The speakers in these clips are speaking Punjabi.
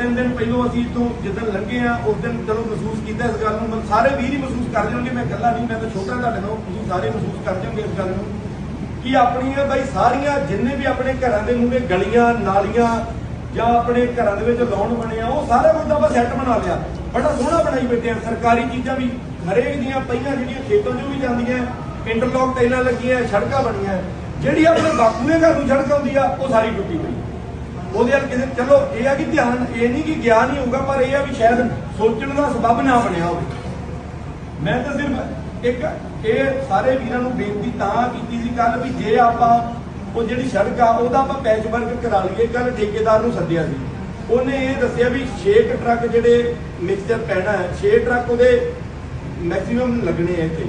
ਤਿੰਨ ਦਿਨ ਪਹਿਲੋਂ ਅਸੀਂ ਤੋਂ ਜਦੋਂ ਲੰਘੇ ਆ ਉਸ ਦਿਨ ਚਲੋ ਮਹਿਸੂਸ ਕੀਤਾ ਇਸ ਗੱਲ ਨੂੰ ਮੈਂ- ਸਾਰੇ ਵੀਰ ਹੀ ਮਹਿਸੂਸ ਕਰ ਜਾਣਗੇ ਮੈਂ ਇਕੱਲਾ ਨਹੀਂ, ਮੈਂ ਤਾਂ ਛੋਟਾ ਤੁਹਾਡੇ ਨਾਲ, ਤੁਸੀਂ ਸਾਰੇ ਮਹਿਸੂਸ ਕਰ ਜਾਓਗੇ ਇਸ ਗੱਲ ਨੂੰ, ਕਿ ਆਪਣੀਆਂ ਬਾਈ ਸਾਰੀਆਂ ਜਿੰਨੇ ਵੀ ਆਪਣੇ ਘਰਾਂ ਦੇ ਮੂਹਰੇ ਗਲੀਆਂ, ਨਾਲੀਆਂ ਜਾਂ ਆਪਣੇ ਘਰਾਂ ਦੇ ਵਿੱਚ ਲਾਉਣ ਬਣੇ ਆ, ਉਹ ਸਾਰਾ ਕੁਝ ਤਾਂ ਆਪਾਂ ਸੈੱਟ ਬਣਾ ਲਿਆ। ਬੜਾ ਸੋਹਣਾ ਬਣਾਈ ਬੈਠੇ ਆ, ਸਰਕਾਰੀ ਚੀਜ਼ਾਂ ਵੀ, ਹਰੇਕ ਦੀਆਂ ਪਹਿਲਾਂ ਜਿਹੜੀਆਂ ਖੇਤਾਂ 'ਚੋਂ ਵੀ ਜਾਂਦੀਆਂ ਇੰਟਰਲੌਕ ਟਾਈਲਾਂ ਲੱਗੀਆਂ, ਸੜਕਾਂ ਬਣੀਆਂ, ਜਿਹੜੀ ਆਪਣੇ ਬਾਪੂ ਘਰ ਨੂੰ ਸੜਕ ਆਉਂਦੀ ਆ, ਉਹ ਸਾਰੀ ਟੁੱਟੀ ਪਈ। ਉਹਦੇ ਨਾਲ ਕਿਸੇ ਚਲੋ ਇਹ ਆ ਕਿ ਧਿਆਨ, ਇਹ ਨਹੀਂ ਕਿ ਗਿਆਨ ਹੀ ਹੋਊਗਾ, ਪਰ ਇਹ ਆ ਵੀ ਸ਼ਾਇਦ ਸੋਚਣ ਦਾ ਸਬਬ ਨਾ ਬਣਿਆ ਹੋਵੇ। ਮੈਂ ਤਾਂ ਸਿਰਫ ਇੱਕ ਇਹ ਸਾਰੇ ਵੀਰਾਂ ਨੂੰ ਬੇਨਤੀ ਤਾਂ ਕੀਤੀ ਸੀ ਕੱਲ ਵੀ ਜੇ ਆਪਾਂ ਉਹ ਜਿਹੜੀ ਸੜਕ ਆ, ਉਹਦਾ ਆਪਾਂ ਪੈਚ ਵਰਕ ਕਰਾ ਲਈਏ ਕੱਲ ਠੇਕੇਦਾਰ ਨੂੰ ਸੱਦਿਆ ਸੀ। ਉਹਨੇ ਇਹ ਦੱਸਿਆ ਵੀ 6 ਟਰੱਕ ਜਿਹੜੇ ਮਿਕਸਚਰ ਪੈਣਾ ਹੈ 6 ਟਰੱਕ ਉਹਦੇ ਮੈਕਸਿਮਮ ਲੱਗਣੇ ਆ ਇੱਥੇ।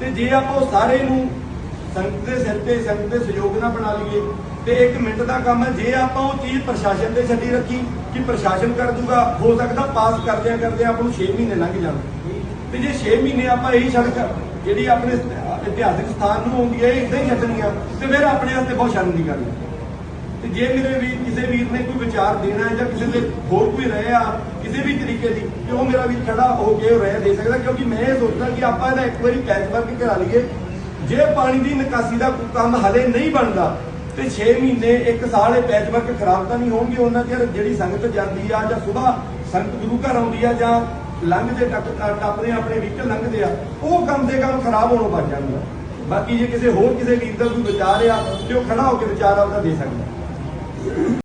ਤੇ ਜੇ ਆਪਾਂ ਉਹ ਸਾਰੇ ਨੂੰ ਸੰਗਤ ਦੇ ਸਿਰ ਤੇ, ਸੰਗਤ ਦੇ ਸਹਿਯੋਗ ਨਾਲ ਬਣਾ ਲਈਏ। ਤੇ ਇੱਕ ਮਿੰਟ ਦਾ ਕੰਮ ਹੈ, ਜੇ ਆਪਾਂ ਉਹ ਚੀਜ਼ ਪ੍ਰਸ਼ਾਸਨ ਤੇ ਛੱਡੀ ਰੱਖੀ ਕਿ ਪ੍ਰਸ਼ਾਸਨ ਕਰ ਦੂਗਾ, ਹੋ ਸਕਦਾ ਪਾਸ ਕਰਦਿਆਂ ਕਰਦਿਆਂ ਆਪਾਂ ਨੂੰ 6 ਮਹੀਨੇ ਲੰਘ ਜਾਣ। ਤੇ ਜੇ 6 ਮਹੀਨੇ ਆਪਾਂ ਇਹੀ ਸੜਕ ਜਿਹੜੀ ਆਪਣੇ ਇਤਿਹਾਸਿਕ ਸਥਾਨ ਨੂੰ ਆਉਂਦੀ ਹੈ ਇਦਾਂ ਹੀ ਛੱਡਣੀ ਤੇ ਫਿਰ ਆਪਣੇ ਵਾਸਤੇ ਬਹੁਤ ਸ਼ਰਮ ਦੀ ਗੱਲ ਹੈ। ਤੇ ਜੇ ਮੇਰੇ ਵੀ ਕਿਸੇ ਵੀਰ ਨੇ ਕੋਈ ਵਿਚਾਰ ਦੇਣਾ ਹੈ ਜਾਂ ਕਿਸੇ ਦੇ ਹੋਰ ਕੋਈ ਰਹੇ ਆ, ਕਿਸੇ ਵੀ ਤਰੀਕੇ ਦੀ, ਤੇ ਉਹ ਮੇਰਾ ਵੀਰ ਖੜਾ ਹੋ ਕੇ ਉਹ ਰਹਿ ਦੇ ਸਕਦਾ, ਕਿਉਂਕਿ ਮੈਂ ਇਹ ਸੋਚਦਾ ਕਿ ਆਪਾਂ ਇਹਦਾ ਇੱਕ ਵਾਰੀ ਪੈਚ ਵਰਕ ਕਰਾ ਲਈਏ ਜੇ ਪਾਣੀ ਦੀ ਨਿਕਾਸੀ ਦਾ ਕੋਈ ਕੰਮ ਹਲੇ ਨਹੀਂ ਬਣਦਾ, ਤੇ 6 ਮਹੀਨੇ 1 ਸਾਲ ਇਹ ਪੈਚ ਖਰਾਬ ਤਾਂ ਨਹੀਂ ਹੋਣਗੇ ਉਹਨਾਂ ਚਿਰ ਜਿਹੜੀ ਸੰਗਤ ਜਾਂਦੀ ਆ ਜਾਂ ਸਵੇਰ ਸੰਗਤ ਗੁਰੂ ਘਰ ਆਉਂਦੀ ਆ ਜਾਂ ਲੰਘਦੇ ਟੱਪ ਟੱਪਦੇ ਆਪਣੇ ਵਹੀਕਲ ਲੰਘਦੇ ਆ, ਉਹ ਕੰਮ ਦੇ ਕੰਮ ਖਰਾਬ ਹੋਣੋਂ ਬਚ ਜਾਣਗੇ ਬਾਕੀ ਜੇ ਕਿਸੇ ਹੋਰ ਕਿਸੇ ਵੀਰ ਦਾ ਕੋਈ ਵਿਚਾਰ ਆ ਤੇ ਉਹ ਖੜਾ ਹੋ ਕੇ ਵਿਚਾਰ ਆਪਦਾ ਦੇ ਸਕਦਾ।